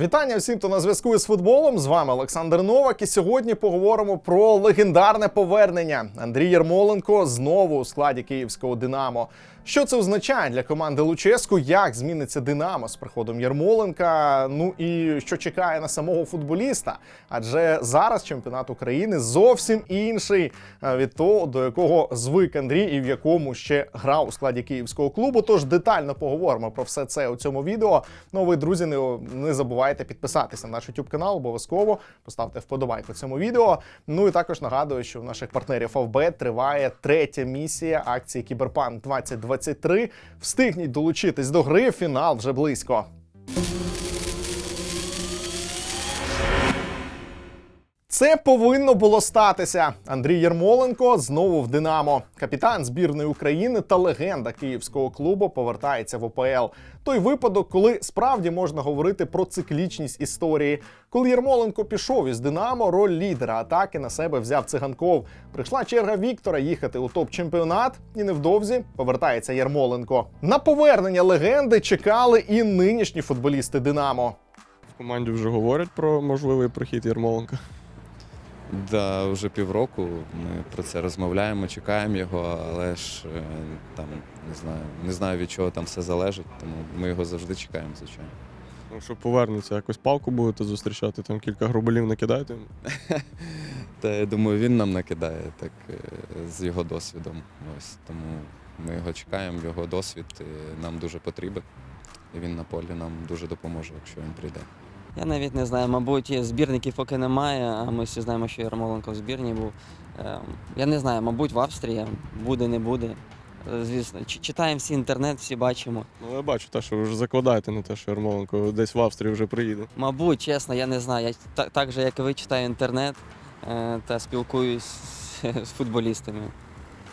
Вітання всім, хто на зв'язку із футболом. З вами Олександр Новак. І сьогодні поговоримо про легендарне повернення. Андрій Ярмоленко знову у складі київського Динамо. Що це означає для команди Луческу? Як зміниться Динамо з приходом Єрмоленка? Ну і що чекає на самого футболіста? Адже зараз чемпіонат України зовсім інший е, від того, до якого звик Андрій, і в якому ще грав у складі київського клубу. Тож детально поговоримо про все це у цьому відео. Ну, ви, друзі, не, не забувайте підписатися на наш YouTube канал. Обов'язково поставте вподобайку цьому відео. Ну і також нагадую, що у наших партнерів Favbet триває третя місія акції Кіберпанк 2023. Встигніть долучитись до гри. Фінал вже близько. Це повинно було статися. Андрій Єрмоленко знову в Динамо. Капітан збірної України та легенда київського клубу повертається в ОПЛ. Той випадок, коли справді можна говорити про циклічність історії. Коли Єрмоленко пішов із Динамо, роль лідера атаки на себе взяв циганков. Прийшла черга Віктора їхати у топ-чемпіонат, і невдовзі повертається Єрмоленко. На повернення легенди чекали і нинішні футболісти Динамо. В команді вже говорять про можливий прохід Ярмоленка. Да, вже півроку ми про це розмовляємо, чекаємо його, але ж е, там не знаю, не знаю від чого там все залежить, тому ми його завжди чекаємо, звичайно. Ну, що повернеться, якось палку будете зустрічати, там кілька грубелів накидаєте. Та я думаю, він нам накидає так е, з його досвідом. Ось тому ми його чекаємо, його досвід нам дуже потрібен. І він на полі нам дуже допоможе, якщо він прийде. Я навіть не знаю, мабуть, збірників поки немає, а ми всі знаємо, що Ярмоленко в збірні був. Ем, Я не знаю, мабуть, в Австрії буде, не буде. Звісно, читаємо всі інтернет, всі бачимо. Ну, я бачу, те, що ви вже закладаєте на те, що Ярмоленко десь в Австрії вже приїде. Мабуть, чесно, я не знаю. Я так, так же, як і ви, читаю інтернет е, та спілкуюсь з футболістами.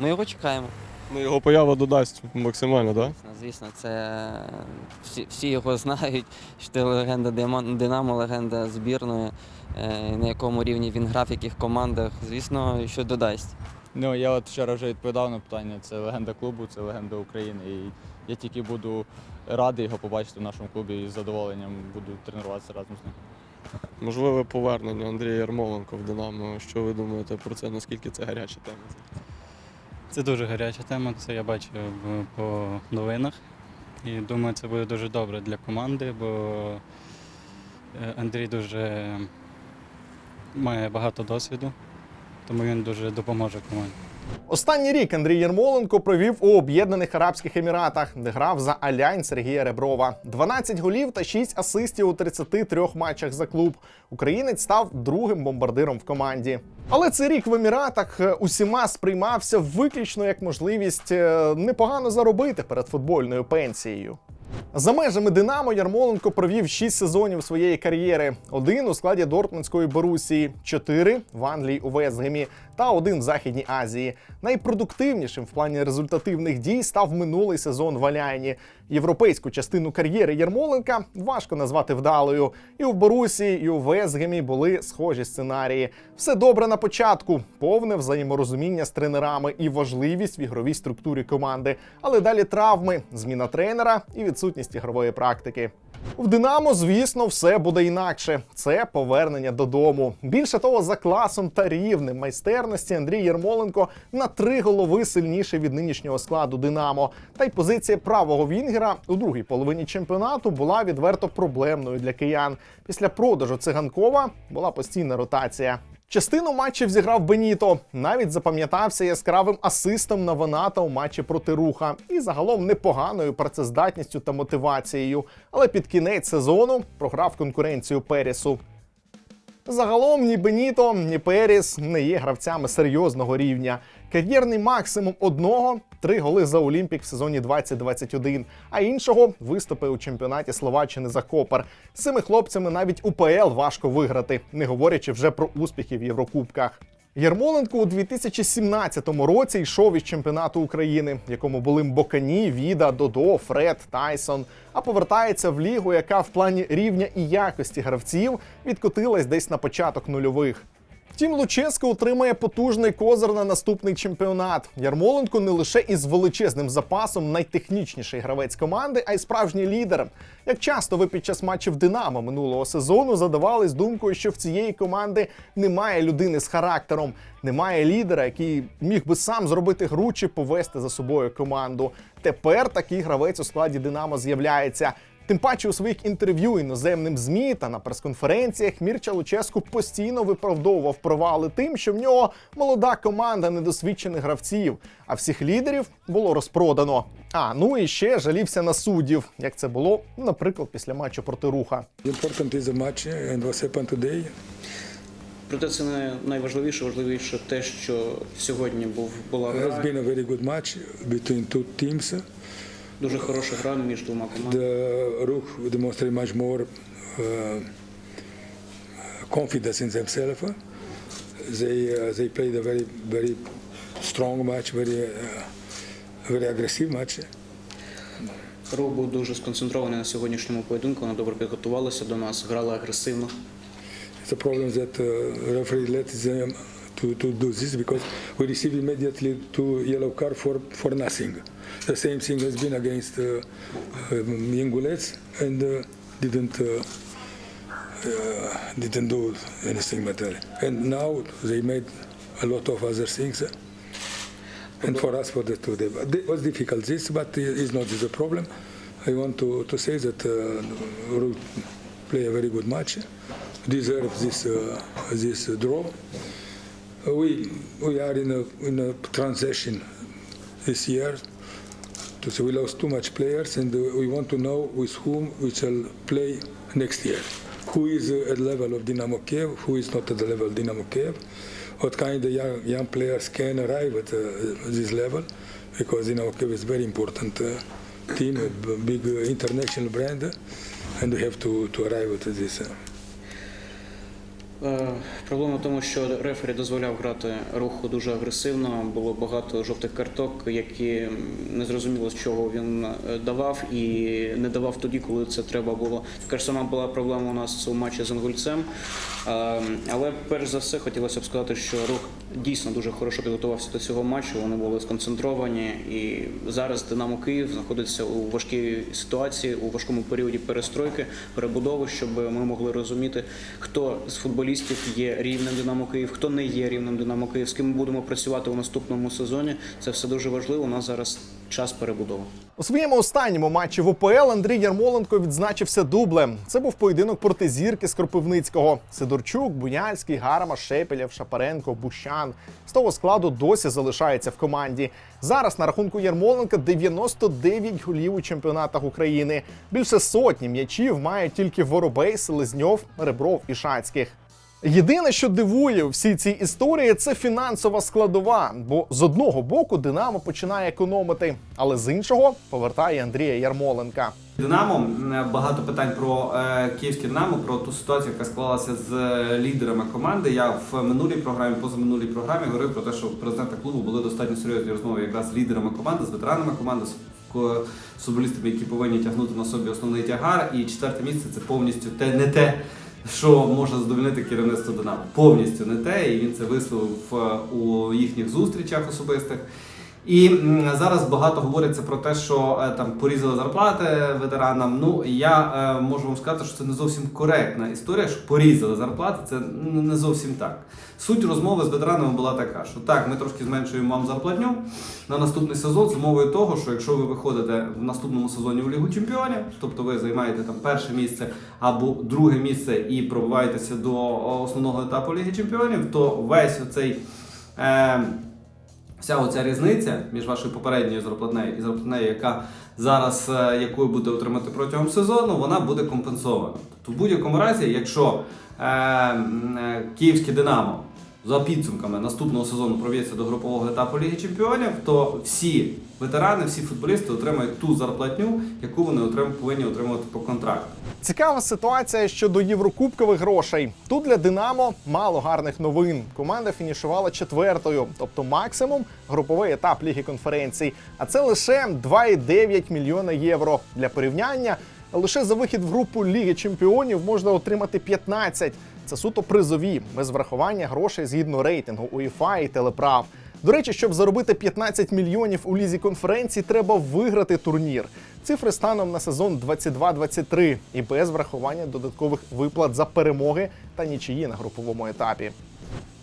Ми його чекаємо. Ну, його поява додасть максимально, так? Звісно, Звісно, це всі, всі його знають, що це легенда Динамо, легенда збірної, е, на якому рівні він грав, в яких командах. Звісно, що додасть. Ну, я от вчора вже відповідав на питання. Це легенда клубу, це легенда України. І я тільки буду радий його побачити в нашому клубі і з задоволенням буду тренуватися разом з ним. Можливе повернення Андрія Ярмоленко в Динамо. Що ви думаєте про це? Наскільки це гаряча тема? Це дуже гаряча тема, це я бачив е, по новинах. І думаю, це буде дуже добре для команди, бо е, Андрій дуже має багато досвіду, тому він дуже допоможе команді. Останній рік Андрій Єрмоленко провів у Об'єднаних Арабських Еміратах, де грав за Алянь Сергія Реброва. 12 голів та 6 асистів у 33 матчах за клуб. Українець став другим бомбардиром в команді. Але цей рік в Еміратах е, усіма сприймався виключно як можливість е, непогано заробити перед футбольною пенсією. За межами Динамо Ярмоленко провів 6 сезонів своєї кар'єри: один у складі Дортмундської Борусії, 4 в Англії у Весгемі та один в Західній Азії. Найпродуктивнішим в плані результативних дій став минулий сезон в Аляйні. Європейську частину кар'єри Ярмоленка важко назвати вдалою. І в Борусі, і у Везгемі були схожі сценарії. Все добре на початку, повне взаєморозуміння з тренерами і важливість в ігровій структурі команди. Але далі травми, зміна тренера і відсутність ігрової практики. В Динамо, звісно, все буде інакше. Це повернення додому. Більше того, за класом та рівнем майстерності Андрій Єрмоленко на три голови сильніший від нинішнього складу Динамо. Та й позиція правого вінгера у другій половині чемпіонату була відверто проблемною для киян. Після продажу циганкова була постійна ротація. Частину матчів зіграв Беніто. Навіть запам'ятався яскравим асистом на Ваната у матчі проти руха і загалом непоганою працездатністю та мотивацією. Але під кінець сезону програв конкуренцію Перісу. Загалом ні Беніто, ні Періс не є гравцями серйозного рівня. Кар'єрний максимум одного три голи за Олімпік в сезоні 2021, а іншого виступи у чемпіонаті Словаччини за Копер. Цими хлопцями навіть УПЛ важко виграти, не говорячи вже про успіхи в Єврокубках. Ярмоленко у 2017 році йшов із чемпіонату України, якому були Мбокані, Віда, Додо, Фред, Тайсон. А повертається в лігу, яка в плані рівня і якості гравців відкотилась десь на початок нульових. Втім, Луческо отримає потужний козир на наступний чемпіонат. Ярмоленко не лише із величезним запасом найтехнічніший гравець команди, а й справжній лідер. Як часто ви під час матчів Динамо минулого сезону задавались думкою, що в цієї команди немає людини з характером, немає лідера, який міг би сам зробити гру чи повести за собою команду. Тепер такий гравець у складі Динамо з'являється. Тим паче у своїх інтерв'ю іноземним ЗМІ та на прес-конференціях Мірча Луческу постійно виправдовував провали тим, що в нього молода команда недосвідчених гравців, а всіх лідерів було розпродано. А ну і ще жалівся на суддів, як це було, наприклад, після матчу проти руха. Проте це не найважливіше, важливіше те, що сьогодні був була It has гра, been a very good match between two teams. Дуже хороша гра між двома командами. The Ruch demonstrated much more uh, confidence in themselves. They uh, they played a very very strong match, very uh, very aggressive match. Рух був дуже сконцентрований на сьогоднішньому поєдинку. Вони добре підготувалися до нас, грали агресивно. It's a problem that uh, referee let them to, to do this because we received immediately two yellow cards for, for nothing. The same thing has been against uh, Ingulets and uh, didn't uh, uh, didn't do anything better. And now they made a lot of other things. And for us, for the two, day, it was difficult. This, but it's not the problem. I want to, to say that uh, play a very good match, deserve this uh, this uh, draw. Uh, We we are in a in a transition this year. To say we lost too much players, and uh, we want to know with whom we shall play next year. Who is uh, at the level of Dynamo Kiev? Who is not at the level of Dynamo Kiev? What kind of young, young players can arrive at uh, this level? Because Dynamo Kiev is very important uh, team, a big uh, international brand, and we have to, to arrive at this. Е, Проблема в тому, що рефері дозволяв грати руху дуже агресивно. Було багато жовтих карток, які не зрозуміло, з чого він е, давав і не давав тоді, коли це треба було. Така ж сама була проблема у нас у матчі з Інгульцем. Е, Але перш за все хотілося б сказати, що рух дійсно дуже хорошо підготувався до цього матчу. Вони були сконцентровані, і зараз Динамо Київ знаходиться у важкій ситуації, у важкому періоді перестройки, перебудови, щоб ми могли розуміти, хто з футболістів є рівнем Динамо Київ, хто не є рівнем Динамо Київ, з ким ми будемо працювати у наступному сезоні. Це все дуже важливо. У нас зараз час перебудови. У своєму останньому матчі в ОПЛ Андрій Ярмоленко відзначився дублем. Це був поєдинок проти зірки з Кропивницького. Сидорчук, Буяльський, Гарма, Шепелєв, Шапаренко, Бущан. З того складу досі залишається в команді. Зараз на рахунку Ярмоленка 99 голів у чемпіонатах України. Більше сотні м'ячів мають тільки Воробей, Селезньов, Ребров і Шацьких. Єдине, що дивує у всій цій історії, це фінансова складова. Бо з одного боку Динамо починає економити, але з іншого повертає Андрія Ярмоленка. Динамо е, багато питань про е, київське Динамо, про ту ситуацію, яка склалася з е, лідерами команди. Я в минулій програмі, позаминулій програмі говорив про те, що президента клубу були достатньо серйозні розмови якраз з лідерами команди, з ветеранами команди, з ко- з футболістами, які повинні тягнути на собі основний тягар. І четверте місце це повністю те, не те. Що може задовольнити керівництво Динамо? Повністю не те, і він це висловив е, у їхніх зустрічах особистих. І зараз багато говориться про те, що е, там порізали зарплати ветеранам. Ну я е, можу вам сказати, що це не зовсім коректна історія. Що порізали зарплати, це не зовсім так. Суть розмови з ветеранами була така, що так, ми трошки зменшуємо вам зарплатню на наступний сезон з умовою того, що якщо ви виходите в наступному сезоні у Лігу Чемпіонів, тобто ви займаєте там перше місце або друге місце і пробиваєтеся до основного етапу Ліги Чемпіонів, то весь оцей. Е, Вся оця різниця між вашою попередньою зарплатнею і зарплатнею, яка зараз якою буде отримати протягом сезону, вона буде компенсована. Тобто, в будь-якому разі, якщо е, е, київське Динамо за підсумками наступного сезону проб'ється до групового етапу Ліги Чемпіонів, то всі ветерани, всі футболісти отримають ту зарплатню, яку вони отрим- повинні отримувати по контракту. Цікава ситуація щодо єврокубкових грошей. Тут для Динамо мало гарних новин. Команда фінішувала четвертою, тобто максимум груповий етап Ліги конференцій. А це лише 2,9 мільйона євро. Для порівняння лише за вихід в групу Ліги Чемпіонів можна отримати 15. Це суто призові, без врахування грошей згідно рейтингу УЄФА і телеправ. До речі, щоб заробити 15 мільйонів у лізі конференції, треба виграти турнір. Цифри станом на сезон 22-23 і без врахування додаткових виплат за перемоги та нічиї на груповому етапі.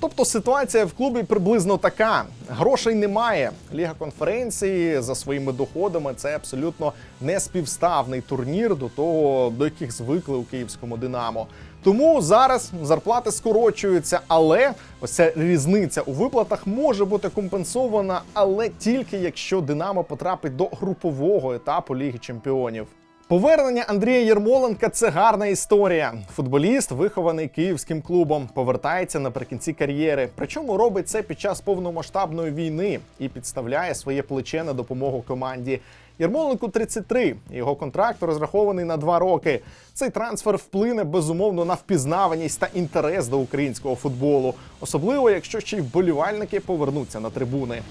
Тобто ситуація в клубі приблизно така: грошей немає. Ліга конференції за своїми доходами це абсолютно неспівставний турнір до того, до яких звикли у київському Динамо. Тому зараз зарплати скорочуються, але ось ця різниця у виплатах може бути компенсована, але тільки якщо Динамо потрапить до групового етапу Ліги Чемпіонів. Повернення Андрія Єрмоленка це гарна історія. Футболіст, вихований київським клубом, повертається наприкінці кар'єри. Причому робить це під час повномасштабної війни і підставляє своє плече на допомогу команді. Єрмоленку 33, його контракт розрахований на два роки. Цей трансфер вплине безумовно на впізнаваність та інтерес до українського футболу, особливо якщо ще й вболівальники повернуться на трибуни.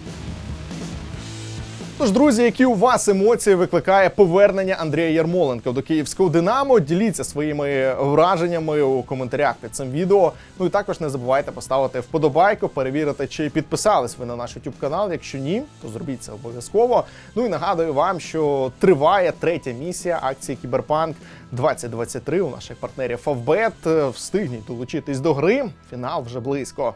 Тож, друзі, які у вас емоції викликає повернення Андрія Ярмоленка до київського Динамо? Діліться своїми враженнями у коментарях під цим відео. Ну і також не забувайте поставити вподобайку, перевірити, чи підписались ви на наш YouTube канал. Якщо ні, то зробіть це обов'язково. Ну і нагадую вам, що триває третя місія акції Кіберпанк 2023 у наших партнерів Фавбет. Встигніть долучитись до гри. Фінал вже близько.